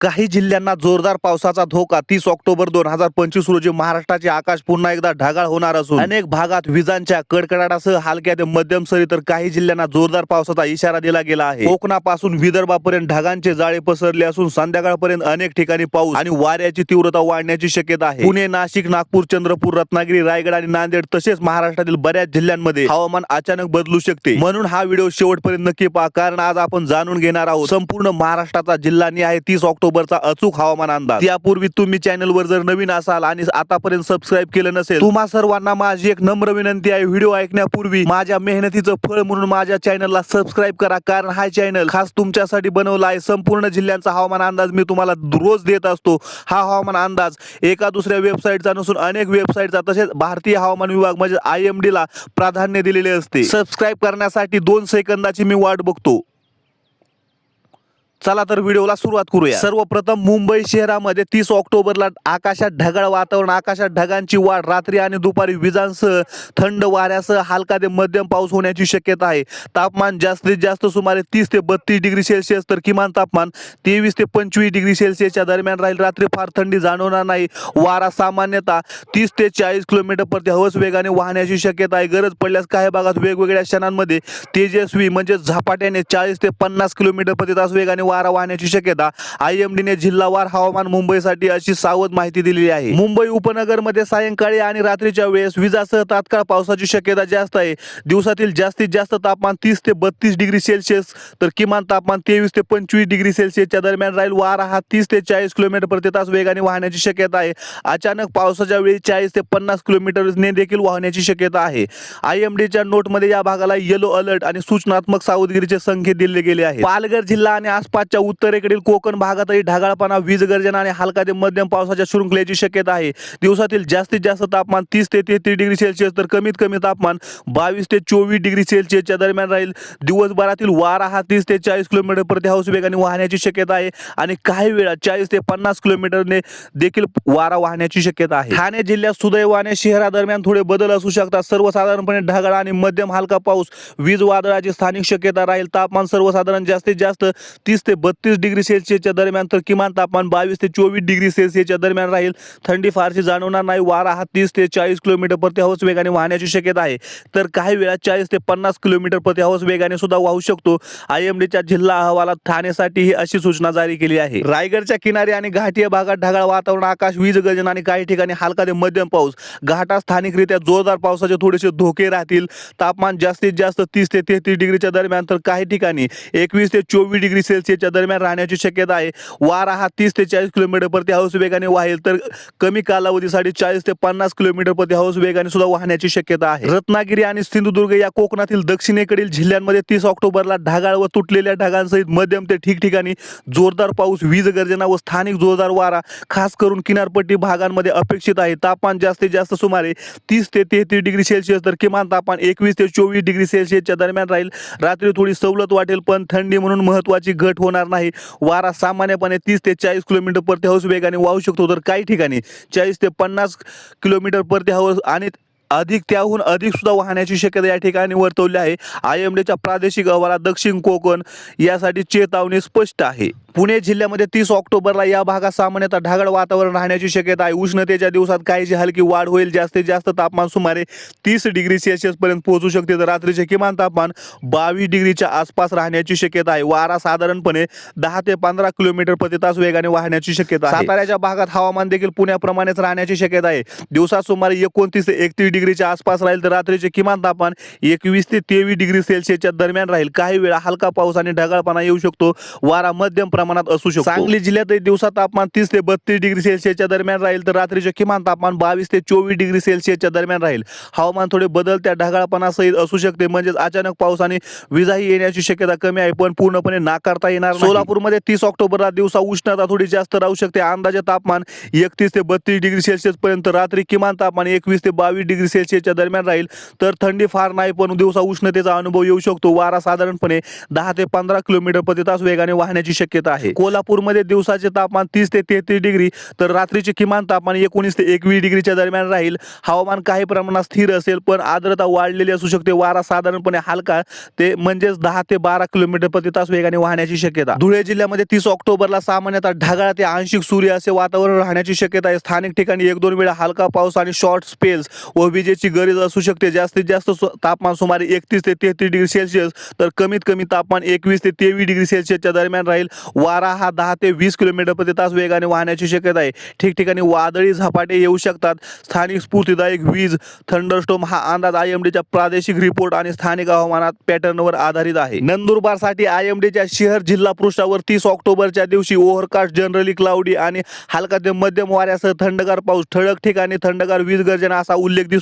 काही जिल्ह्यांना जोरदार पावसाचा धोका. तीस ऑक्टोबर दोन हजार पंचवीस रोजी महाराष्ट्राचे आकाश पुन्हा एकदा ढगाळ होणार असून अनेक भागात विजांच्या कडकडाटासह हलक्या ते मध्यम सरी तर काही जिल्ह्यांना जोरदार पावसाचा इशारा दिला गेला आहे. कोकणापासून विदर्भापर्यंत ढगांचे जाळे पसरले असून संध्याकाळपर्यंत अनेक ठिकाणी पाऊस आणि वाऱ्याची तीव्रता वाढण्याची शक्यता आहे. पुणे नाशिक नागपूर चंद्रपूर रत्नागिरी रायगड आणि नांदेड तसेच महाराष्ट्रातील बऱ्याच जिल्ह्यांमध्ये हवामान अचानक बदलू शकते. म्हणून हा व्हिडिओ शेवटपर्यंत नक्की पहा कारण आज आपण जाणून घेणार आहोत. संपूर्ण महाराष्ट्राचा जिल्हा आहे तीस ऑक्टोबरचा अचूक हवामान अंदाज. त्यापूर्वी तुम्ही चॅनल वर जर नवीन असाल आणि आतापर्यंत सबस्क्राईब केलं नसेल तुम्हा सर्वांना माझी एक नम्र विनंती आहे. व्हिडिओ ऐकण्यापूर्वी माझ्या मेहनतीचं फळ म्हणून माझ्या चॅनलला सबस्क्राईब करा कारण हा चॅनल खास तुमच्यासाठी बनवला आहे. संपूर्ण जिल्ह्यांचा हवामान अंदाज मी तुम्हाला रोज देत असतो. हा हवामान अंदाज एका दुसऱ्या वेबसाईटचा नसून अनेक वेबसाईटचा तसेच भारतीय हवामान विभाग म्हणजे आय एम डी ला प्राधान्य दिलेले असते. सबस्क्राईब करण्यासाठी दोन सेकंदाची मी वाट बघतो. चला तर व्हिडिओला सुरुवात करूया. सर्वप्रथम मुंबई शहरामध्ये तीस ऑक्टोबरला आकाशात ढगाळ वातावरण आकाशात ढगांची वाढ रात्री आणि दुपारी विजांसह थंड वाऱ्यासह हलका ते मध्यम पाऊस होण्याची शक्यता आहे. तापमान जास्तीत जास्त सुमारे तीस ते बत्तीस डिग्री सेल्सिअस तर किमान तापमान तेवीस ते पंचवीस डिग्री सेल्सिअसच्या दरम्यान राहील. रात्री फार थंडी जाणवणार नाही. वारा सामान्यतः तीस ते चाळीस किलोमीटर प्रति हवस वेगाने वाहण्याची शक्यता आहे. गरज पडल्यास काही भागात वेगवेगळ्या क्षणांमध्ये तेजस्वी म्हणजे झपाट्याने चाळीस ते पन्नास किलोमीटर प्रति तास वेगाने वारा वाहण्याची शक्यता आय एम जिल्हावार हवामान मुंबईसाठी अशी सावध माहिती दिलेली आहे. मुंबई उपनगरमध्ये सायंकाळी आणि रात्रीच्या वेळेस विजासह तात्काळ पावसाची शक्यता जास्त आहे. दिवसातील जास्तीत जास्त तापमान तीस ते बत्तीस डिग्री सेल्सिअस तर किमान तापमान तेवीस ते पंचवीस डिग्री सेल्सिअसच्या दरम्यान राहील. वारा हा तीस ते चाळीस किलोमीटर प्रति तास वेगाने वाहण्याची शक्यता आहे. अचानक पावसाच्या वेळी चाळीस ते पन्नास किलोमीटरने देखील वाहण्याची शक्यता आहे. आय एम डीच्या नोटमध्ये या भागाला येलो अलर्ट आणि सूचनात्मक सावधगिरीचे संकेत दिले गेले आहे पालघर जिल्हा आणि आसपास आसपासच्या उत्तरेकडील कोकण भागातही ढगाळपणा वीज गर्जना आणि हलका ते मध्यम पावसाच्या शृंखलेची शक्यता आहे. दिवसातील जास्तीत जास्त तापमान तीस ते तेहतीस डिग्री सेल्सिअस तर कमीत कमी तापमान बावीस ते चोवीस डिग्री सेल्सिअसच्या दरम्यान राहील. दिवसभरातील वारा हा तीस ते चाळीस किलोमीटर प्रति हाऊस वेगाने वाहण्याची शक्यता आहे आणि काही वेळा चाळीस ते पन्नास किलोमीटरने देखील वारा वाहण्याची शक्यता आहे. ठाणे जिल्ह्यात सुदैवाने शहरादरम्यान थोडे बदल असू शकतात. सर्वसाधारणपणे ढगाळ आणि मध्यम हलका पाऊस वीज वादळाची स्थानिक शक्यता राहील. तापमान सर्वसाधारण जास्तीत जास्त तीस ते बत्तीस डिग्री सेल्सिअसच्या दरम्यान तर किमान तापमान बावीस ते चोवीस डिग्री सेल्सिअसच्या दरम्यान राहील. थंडी फारशी जाणवणार नाही. वारा हा तीस ते चाळीस किलोमीटर प्रति हवस वेगाने वाहण्याची शक्यता आहे. तर काही वेळा चाळीस ते पन्नास किलोमीटर प्रति हवस वेगाने सुद्धा वाहू शकतो. आय एम डीच्या जिल्हा अहवालात ठाण्यासाठी ही अशी सूचना जारी केली आहे. रायगडच्या किनारी आणि घाटीय भागात ढगाळ वातावरण आकाश वीज गर्जन आणि काही ठिकाणी हलका ते मध्यम पाऊस. घाटात स्थानिकरित्या जोरदार पावसाचे थोडेसे धोके राहतील. तापमान जास्तीत जास्त तीस ते तेहतीस डिग्रीच्या दरम्यान तर काही ठिकाणी एकवीस ते चोवीस डिग्री सेल्सिअसच्या दरम्यान राहण्याची शक्यता आहे. वारा हा तीस ते चाळीस किलोमीटर प्रति हाऊस वेगाने वाहेल तर कमी कालावधीसाठी चाळीस ते पन्नास किलोमीटर प्रति हाऊस वेगाने सुद्धा वाहण्याची शक्यता आहे. रत्नागिरी आणि सिंधुदुर्ग या कोकणातील दक्षिणेकडील जिल्ह्यांमध्ये तीस ऑक्टोबरला ढगाळ व तुटलेल्या ढगांसहित मध्यम ते ठिकठिकाणी जोरदार पाऊस वीज गर्जना व स्थानिक जोरदार वारा खास करून किनारपट्टी भागांमध्ये अपेक्षित आहे. तापमान जास्तीत जास्त सुमारे तीस ते तेहतीस डिग्री सेल्सिअस तर किमान तापमान एकवीस ते चोवीस डिग्री सेल्सिअसच्या दरम्यान राहील. रात्री थोडी सवलत वाटेल पण थंडी म्हणून महत्वाची घट होणार नाही. वारा सामान्यपणे तीस ते चाळीस किलोमीटर प्रति हाऊस वेगाने वाहू शकतो. तर काही ठिकाणी चाळीस ते पन्नास किलोमीटर प्रति हाऊस आणि अधिक त्याहून अधिक सुद्धा वाहण्याची शक्यता या ठिकाणी वर्तवली आहे. आय एम डीच्या प्रादेशिक अहवालात दक्षिण कोकण यासाठी चेतावणी स्पष्ट आहे. पुणे जिल्ह्यामध्ये तीस ऑक्टोबरला या भागात सामान्यतः ढगाळ वातावरण राहण्याची शक्यता आहे. उष्णतेच्या दिवसात काहीशी हलकी वाढ होईल. जास्तीत जास्त तापमान सुमारे तीस डिग्री सेल्सिअस पर्यंत पोहोचू शकते. तर रात्रीचे किमान तापमान बावीस डिग्रीच्या आसपास राहण्याची शक्यता आहे. वारा साधारणपणे दहा ते पंधरा किलोमीटर प्रति तास वेगाने वाहण्याची शक्यता आहे. साताऱ्याच्या भागात हवामान देखील पुण्याप्रमाणेच राहण्याची शक्यता आहे. दिवसात सुमारे एकोणतीस ते एकतीस डिग्रीच्या आसपास राहील तर रात्रीचे किमान तापमान एकवीस ते तेवीस डिग्री सेल्सिअसच्या दरम्यान राहील. काही वेळा हलका पाऊस आणि ढगाळपणा येऊ शकतो. वारा मध्यम प्रमाणात असू शकतो. सांगली जिल्ह्यातही दिवसा तापमान तीस ते बत्तीस डिग्री सेल्सिअसच्या दरम्यान राहील तर रात्रीचे किमान तापमान बावीस ते चोवीस डिग्री सेल्सिअसच्या दरम्यान राहील. हवामान थोडे बदलत्या ढगाळपणासहित असू शकते. म्हणजेच अचानक पाऊस आणि विजाही येण्याची शक्यता कमी आहे पण पूर्णपणे नाकारता येणार सोलापूरमध्ये तीस ऑक्टोबरला दिवसा उष्णता थोडी जास्त राहू शकते. अंदाजे तापमान एकतीस ते बत्तीस डिग्री सेल्सिअस पर्यंत रात्री किमान तापमान एकवीस ते बावीस डिग्री सेल्सिअसच्या दरम्यान राहील. तर थंडी फार नाही पण दिवसा उष्णतेचा अनुभव येऊ शकतो. वारा साधारणपणे दहा ते पंधरा किलोमीटर प्रति तास वेगाने वाहण्याची शक्यता आहे. कोल्हापूरमध्ये दिवसाचे तापमान तीस ते तेहतीस डिग्री तर रात्रीचे किमान तापमान एकोणीस ते एकवीस डिग्रीच्या दरम्यान राहील. हवामान काही प्रमाणात स्थिर असेल पण आर्द्रता वाढलेली असू शकते. वारा साधारणपणे हलका ते म्हणजेच दहा ते बारा किलोमीटर प्रति तास वेगाने वाहण्याची शक्यता. धुळे जिल्ह्यामध्ये तीस ऑक्टोबरला सामान्यतः ढगाळ ते आंशिक सूर्य असे वातावरण राहण्याची शक्यता आहे. स्थानिक ठिकाणी एक दोन वेळा हलका पाऊस आणि शॉर्ट स्पेल्स व विजेची गरज असू शकते. जास्तीत जास्त तापमान सुमारे एकतीस ते तेहतीस डिग्री सेल्सिअस तर कमीत कमी तापमान एकवीस ते तेवीस डिग्री सेल्सिअसच्या दरम्यान राहील. वारा हा दहा ते वीस किलोमीटर प्रति तास वेगाने वाहण्याची शक्यता आहे. ठिकठिकाणी वादळी झपाटे येऊ शकतात. स्थानिक स्फूर्तीदायक वीज थंडरस्टोम हा अंदाज आय एम डीच्या प्रादेशिक रिपोर्ट आणि स्थानिक हवामानात पॅटर्नवर आधारित आहे. नंदुरबारसाठी आय एम डीच्या शहर जिल्हा पृष्ठावर तीस ऑक्टोबरच्या दिवशी ओव्हरकास्ट जनरली क्लाउडी आणि हलका ते मध्यम वाऱ्यासह थंडगार पाऊस ठळक ठिकाणी थंडगार वीज गर्जना असा उल्लेख दिसतो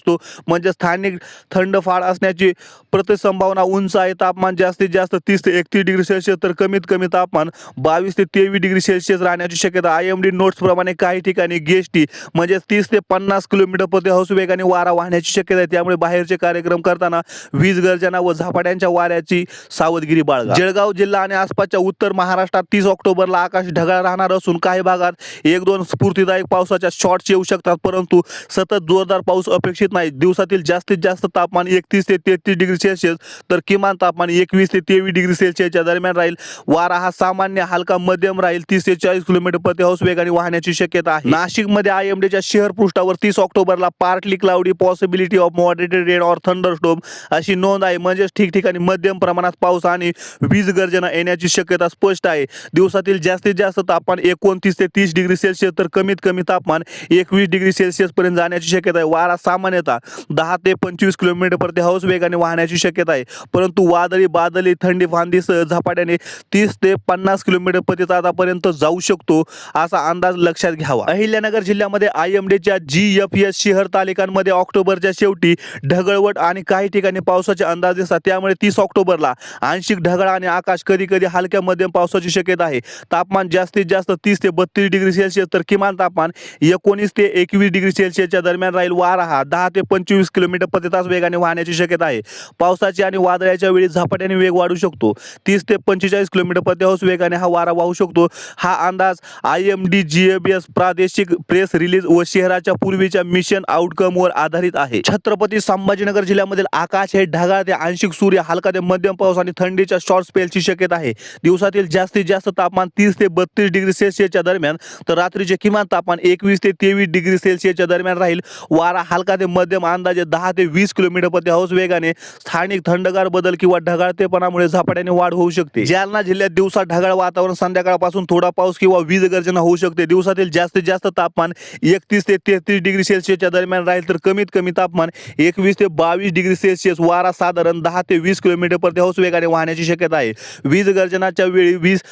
म्हणजे स्थानिक थंड फाळ असण्याची प्रतिसंभावना उंच आहे. तापमान जास्तीत जास्त तीस ते एकतीस डिग्री सेल्सिअस तर कमीत कमी तापमान बावीस ते तेवीस डिग्री सेल्सिअस राहण्याची शक्यता आय एम डी नोट्सप्रमाणे काही ठिकाणी गेस्टी म्हणजे तीस ते पन्नास किलोमीटर प्रति हौस वेगाने वारा वाहण्याची शक्यता आहे. त्यामुळे बाहेरचे कार्यक्रम करताना वीज गर्जना व झपाट्यांच्या वाऱ्याची सावधगिरी बाळगा. जळगाव जिल्हा आणि आसपासच्या उत्तर महाराष्ट्रात तीस ऑक्टोबरला आकाश ढगाळ राहणार असून काही भागात एक दोन स्फूर्तीदायक पावसाच्या शॉर्ट्स येऊ शकतात. परंतु सतत जोरदार पाऊस अपेक्षित नाही. दिवसातील जास्तीत जास्त तापमान एकतीस ते तेहतीस डिग्री सेल्सिअस तर किमान तापमान एकवीस ते तेवीस डिग्री सेल्सिअसच्या दरम्यान राहील. वारा हा सामान्य हलका मध्यम राहील. तीस ते चाळीस किलोमीटर प्रति हाऊस वेगाने वाहण्याची शक्यता आहे. नाशिकमध्ये आय एम डीच्या शहर पृष्ठावर तीस ऑक्टोबरला partly cloudy possibility of moderated rain or thunderstorm अशी नोंद आहे. म्हणजेच ठिकठिकाणी मध्यम प्रमाणात पाऊस आणि वीज गर्जना येण्याची शक्यता स्पष्ट आहे. दिवसातील जास्तीत जास्त तापमान एकोणतीस ते तीस डिग्री सेल्सिअस तर कमीत कमी तापमान एकवीस डिग्री सेल्सिअस पर्यंत जाण्याची शक्यता आहे. वारा सामान्य सामान्यतः दहा ते पंचवीस किलोमीटर प्रति हौस वेगाने वाहण्याची शक्यता आहे. परंतु वादळी बादली थंडी फांदीसह झपाट्याने तीस ते पन्नास किलोमीटर प्रति तासापर्यंत जाऊ शकतो असा अंदाज लक्षात घ्यावा. अहिल्यानगर जिल्ह्यामध्ये आय एम डीच्या जी एफ एस शहर तालिकांमध्ये ऑक्टोबरच्या शेवटी ढगळवट आणि काही ठिकाणी पावसाचे अंदाज दिसतात. त्यामुळे तीस ऑक्टोबरला आंशिक ढगाळ आणि आकाश कधी कधी हलक्या मध्यम पावसाची शक्यता आहे. तापमान जास्तीत जास्त तीस ते बत्तीस डिग्री सेल्सिअस तर किमान तापमान एकोणीस ते एकवीस डिग्री सेल्सिअसच्या दरम्यान राहील वारा हा. दहा ते पंचवीस किलोमीटर प्रति तास वेगाने वाहण्याची शक्यता आहे. पावसाची आणि वादळाच्या वेळी झपाट्याने वेग वाढू शकतो. तीस ते पंचेचाळीस किलोमीटर प्रति हौस वेगाने हा वारा वाहू शकतो. हा अंदाज I M D G A B S प्रादेशिक प्रेस रिलीज व शहराच्या पूर्वीच्या मिशन आउटकमवर आधारित आहे. छत्रपती संभाजीनगर जिल्ह्यामधील आकाश हे ढगाळ ते आंशिक सूर्य हलका ते मध्यम पाऊस आणि थंडीच्या शॉर्ट स्पेलची शक्यता आहे. दिवसातील जास्तीत जास्त तापमान तीस ते बत्तीस डिग्री सेल्सिअसच्या दरम्यान तर रात्रीचे किमान तापमान एकवीस ते तेवीस डिग्री सेल्सिअसच्या दरम्यान राहील. वारा हलका ते मध्यम अंदाजे दहा ते वीस किलोमीटर प्रति हौस वेगाने स्थानिक थंडगार बदल किंवा ढगाळतेपणामुळे झपाट्याने वाढ होऊ शकते. जालना जिल्ह्यात दिवसा ढगाळ वातावरण संध्याकाळपासून थोडा पाऊस किंवा वीज गर्जना होऊ शकते. दिवसातील जास्तीत जास्त तापमान एकतीस ते तेहतीस डिग्री सेल्सिअसच्या दरम्यान राहील तर कमीत कमी तापमान एकवीस ते बावीस डिग्री सेल्सिअस वारा साधारण दहा ते वीस किलोमीटर प्रति हौस वेगाने वाहण्याची शक्यता आहे. वीज गर्जनाच्या वेळी वीस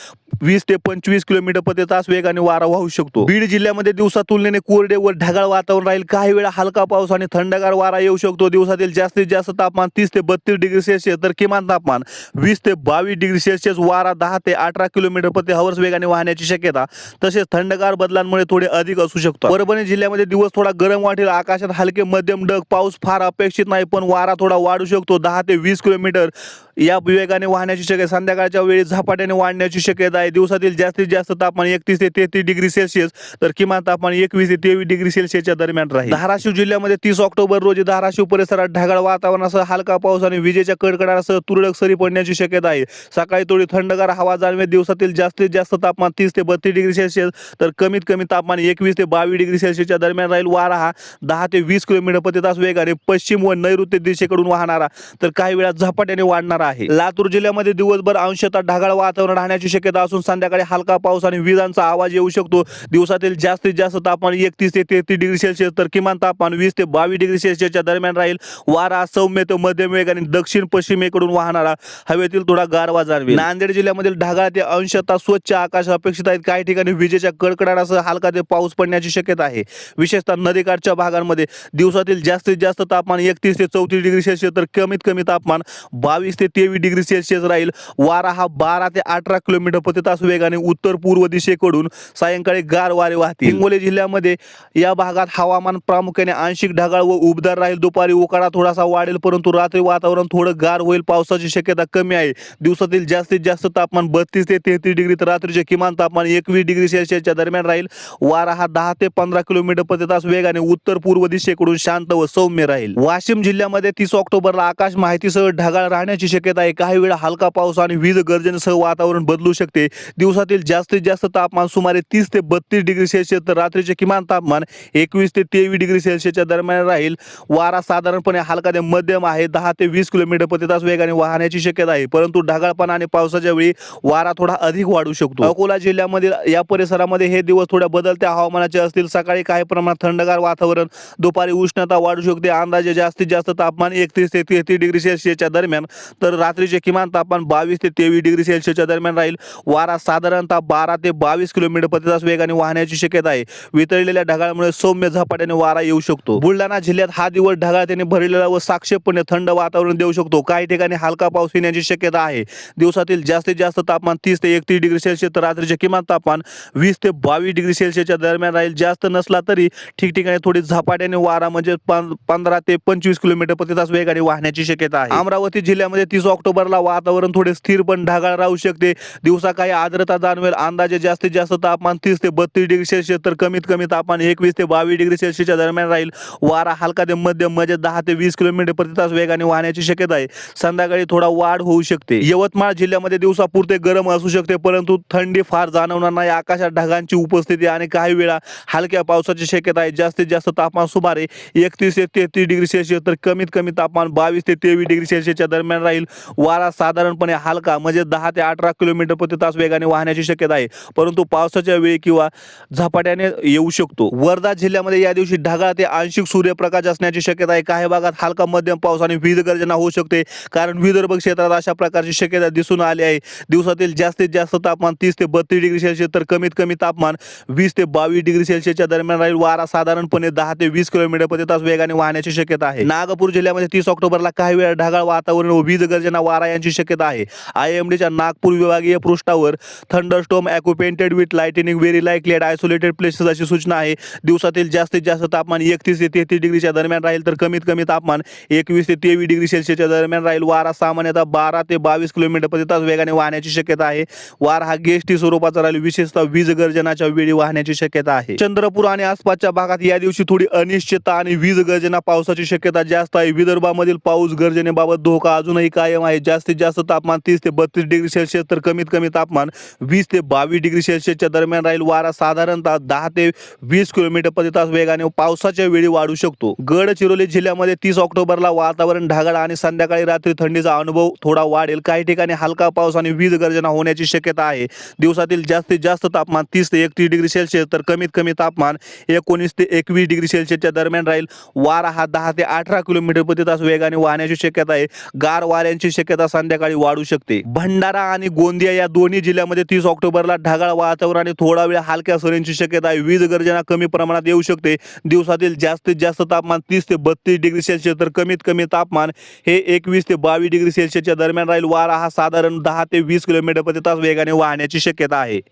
वीस ते पंचवीस किलोमीटर प्रति तास वेगाने वारा वाहू शकतो. बीड जिल्ह्यामध्ये दिवसा तुलनेने कोरडे व ढगाळ वातावरण राहील. काही वेळा हलका पाऊस आणि थंडगार वारा येऊ शकतो. दिवसातील जास्तीत जास्त तापमान तीस ते बत्तीस डिग्री सेल्सिअस तर किमान तापमान वीस ते बावीस डिग्री सेल्सिअस वारा दहा ते अठरा किलोमीटर प्रति हवर्स वेगाने वाहण्याची शक्यता तसेच थंडगार बदलांमुळे थोडे अधिक असू शकतो परभणी जिल्ह्यामध्ये दिवस थोडा गरम वाटेल आकाशात हलके मध्यम ढग पाऊस फार अपेक्षित नाही पण वारा थोडा वाढू शकतो. दहा ते वीस किलोमीटर या वेगाने वाहण्याची शक्यता संध्याकाळच्या वेळी झपाट्याने वाढण्याची शक्यता आहे. दिवसातील जास्तीत जास्त तापमान एकतीस ते तेहतीस डिग्री सेल्सिअस तर किमान तापमान एकवीस ते तेवीस डिग्री सेल्सिअसच्या दरम्यान राहील. धाराशिव जिल्ह्यामध्ये तीस ऑक्टोबर रोजी धाराशिव परिसरात ढगाळ वातावरणासह हलका पाऊस आणि विजेच्या कडकडासह तुरळक सरी पडण्याची शक्यता आहे. सकाळी थोडी थंडगार हवा जाणवे दिवसातील जास्तीत जास्त तापमान तीस ते बत्तीस डिग्री सेल्सिअस तर कमीत कमी तापमान एकवीस ते बावीस डिग्री सेल्सिअसच्या दरम्यान राहील. वारा हा दहा ते वीस किलोमीटर प्रति तास वेगाने पश्चिम व नैऋत्य दिशेकडून वाहणारा तर काही वेळा झपाट्याने वाढणारा आहे. लातूर जिल्ह्यामध्ये दिवसभर अंशतः ढगाळ वातावरण राहण्याची शक्यता असून संध्याकाळी हलका पाऊस आणि विजांचा आवाज येऊ शकतो. दिवसातील जास्तीत जास्त तापमान एकतीस ते तेहतीस डिग्री सेल्सिअस तर किमान तापमान वीस ते बावीस डिग्री सेल्सिअसच्या दरम्यान राहील. वारा सौम्य ते मध्यम आणि दक्षिण पश्चिमेकडून वाहणारा हवेतील थोडा गारवा जाणवेल. नांदेड जिल्ह्यामधील ढगाळ ते अंशतः स्वच्छ आकाश अपेक्षित आहेत. काही ठिकाणी विजेच्या कडकडाटासह हलका ते पाऊस पडण्याची शक्यता आहे. विशेषतः नदीकाठच्या भागांमध्ये दिवसातील जास्तीत जास्त तापमान एकतीस ते चौतीस डिग्री सेल्सिअस तर कमीत कमी तापमान बावीस ते तेवीस डिग्री सेल्सिअस राहील. वारा हा बारा ते अठरा किलोमीटर प्रति तास वेगाने उत्तर पूर्व दिशेकडून सायंकाळी गार वारे वाहतील. हिंगोली जिल्ह्यामध्ये या भागात हवामान प्रामुख्याने आंशिक ढगाळ व उबदार राहील. दुपारी उकाडा थोडासा वाढेल परंतु रात्री वातावरण थोडं गार होईल. पावसाची शक्यता कमी आहे. दिवसातील जास्तीत जास्त तापमान बत्तीस ते तेहतीस डिग्री तर रात्रीचे किमान तापमान एकवीस डिग्री सेल्सिअसच्या दरम्यान राहील. वारा हा दहा ते पंधरा किलोमीटर प्रति तास वेगाने उत्तर पूर्व दिशेकडून शांत व सौम्य राहील. वाशिम जिल्ह्यामध्ये तीस ऑक्टोबरला आकाश माहितीसह ढगाळ राहण्याची शक्यता आहे. काही वेळा हलका पाऊस आणि वीज गर्जनेसह वातावरण बदलू शकते. दिवसातील जास्तीत जास्त तापमान सुमारे तीस ते बत्तीस डिग्री सेल्सिअस तर रात्रीचे किमान तापमान एकवीस ते तेवीस डिग्री सेल्सिअसच्या दरम्यान राहील. वारा साधारणपणे हलका ते मध्यम आहे. दहा ते वीस किलोमीटर प्रति तास वेगाने वाहण्याची शक्यता आहे. परंतु ढगाळपणा आणि पावसाच्या वेळी वारा थोडा अधिक वाढू शकतो. अकोला जिल्ह्यामधील या परिसरामध्ये हे दिवस थोड्या बदलत्या हवामानाचे असतील. सकाळी काही प्रमाणात थंडगार वातावरण दुपारी उष्णता वाढू शकते. अंदाजे जास्तीत जास्त तापमान एकतीस ते तेहतीस डिग्री सेल्सिअसच्या दरम्यान तर रात्रीचे किमान तापमान बावीस ते तेवीस डिग्री सेल्सिअसच्या दरम्यान राहील. वारा साधारणतः बारा ते बावीस किलोमीटर प्रति तास वेगाने वाहण्याची शक्यता आहे. वितळलेल्या ढगाळमुळे सौम्य झपाट्याने वारा येऊ शकतो. बुलढाणा जिल्ह्यात हा दिवस ढगाळतेने भरलेला व साक्षेपणे थंड वातावरण देऊ शकतो. काही ठिकाणी हलका पाऊस येण्याची शक्यता आहे. दिवसातील जास्तीत जास्त तापमान तीस ते एकतीस डिग्री सेल्सिअस तर रात्रीचे किमान तापमान वीस ते बावीस डिग्री सेल्सिअसच्या दरम्यान राहील. जास्त नसला तरी ठिकठिकाणी थोडी झपाट्याने वारा म्हणजे पंधरा ते पंचवीस किलोमीटर प्रति तास वेगाने वाहण्याची शक्यता आहे. अमरावती जिल्ह्यामध्ये तीस ऑक्टोबरला वातावरण थोडे स्थिर पण ढगाळ राहू शकते. दिवसा काही आर्द्रता जाणवेल. अंदाजे जास्तीत जास्त तापमान तीस ते बत्तीस डिग्री सेल्सिअस तर कमीत कमी तापमान एकवीस ते बावीस डिग्री सेल्सिअसच्या दरम्यान राहील. वारा हलका ते मध्यम म्हणजे दहा ते वीस किलोमीटर प्रति तास वेगाने वाहण्याची शक्यता आहे. संध्याकाळी थोडा वाढ होऊ शकते. यवतमाळ जिल्ह्यामध्ये दिवसापुरते गरम असू शकते परंतु थंडी फार जाणवणार नाही. आकाशात ढगांची उपस्थिती आणि काही वेळा हलक्या पावसाची शक्यता आहे. जास्तीत जास्त तापमान सुमारे एकतीस ते तेहतीस डिग्री सेल्सिअस तर कमीत कमी तापमान बावीस ते तेवीस डिग्री सेल्सिअसच्या दरम्यान राहील. वारा साधारणपणे हलका म्हणजे दहा ते अठरा किलोमीटर प्रति तास वेगाने वाहण्याची शक्यता आहे. परंतु पावसाच्या वेळी किंवा झपाट्याने येऊ शकतो. वर्धा जिल्ह्यामध्ये या दिवशी ढगाळ ते आंशिक सूर्यप्रकाश असण्याची शक्यता आहे. काही भागात हलका मध्यम पाऊस आणि वीज गर्जना होऊ शकते. कारण विदर्भ क्षेत्रात अशा प्रकारची शक्यता दिसून आली आहे. दिवसातील जास्तीत जास्त तापमान तीस ते बत्तीस डिग्री सेल्सिअस तर कमीत कमी तापमान वीस ते बावीस डिग्री सेल्सिअसच्या दरम्यान राहील. वारा साधारणपणे दहा ते वीस किलोमीटर प्रति तास वेगाने वाहण्याची शक्यता आहे. नागपूर जिल्ह्यामध्ये तीस ऑक्टोबरला काही वेळा ढगाळ वातावरण व वीज मेघगर्जना वारा यांची शक्यता आहे. आय एम डीच्या नागपूर विभागीय पृष्ठावर thunderstorm accompanied with lightning very likely isolated places अशी सूचना आहे. दिवसातील जास्तीत जास्त तापमान एकतीस ते तेहतीस डिग्रीच्या दरम्यान राहील तर कमीत कमी तापमान एकवीस ते तेवीस डिग्री सेल्सिअसच्या दरम्यान राहील. वारा सामान्यतः बारा ते बावीस किलोमीटर प्रति तास वेगाने वाहण्याची शक्यता आहे. वारा हा गेस्टी स्वरूपाचा राहील. विशेषतः वीज गर्जनाच्या वेळी वाहण्याची शक्यता आहे. चंद्रपूर आणि आसपासच्या भागात या दिवशी थोडी अनिश्चितता आणि वीज गर्जना पावसाची शक्यता जास्त आहे. विदर्भामधील पाऊस गर्जनेबाबत धोका अजूनही कायम आहे. जास्तीत जास्त तापमान तीस ते बत्तीस डिग्री सेल्सिअस तर कमीत कमी तापमान वीस ते बावीस डिग्री सेल्सिअसच्या दरम्यान राहील. वारा साधारणतः दहा ते वीस किलोमीटर प्रति तास वेगाने पावसाच्या वेळी वाढू शकतो. गडचिरोली जिल्ह्यामध्ये तीस ऑक्टोबरला वातावरण ढगाळ आणि संध्याकाळी रात्री थंडीचा अनुभव थोडा वाढेल. काही ठिकाणी हलका पाऊस आणि वीज गर्जना होण्याची शक्यता आहे. दिवसातील जास्तीत जास्त तापमान तीस ते एकतीस डिग्री सेल्सिअस तर कमीत कमी तापमान एकोणीस ते एकवीस डिग्री सेल्सिअसच्या दरम्यान राहील. वारा हा दहा ते अठरा किलोमीटर प्रति तास वेगाने वाहण्याची शक्यता आहे. गार वाऱ्यांची शक्यता संध्याकाळी वाढू शकते. भंडारा आणि गोंदिया या दोन्ही जिल्ह्यामध्ये तीस ऑक्टोबरला ढगाळ वातावरण आणि थोडा वेळ हलक्या सरींची शक्यता आहे. वीज गर्जना कमी प्रमाणात येऊ शकते. दिवसातील जास्तीत जास्त तापमान तीस ते बत्तीस डिग्री सेल्सिअस तर कमीत कमी तापमान हे एकवीस ते बावीस डिग्री सेल्सिअसच्या दरम्यान राहील. वारा हा साधारण दहा ते वीस किलोमीटर प्रति तास वेगाने वाहण्याची शक्यता आहे.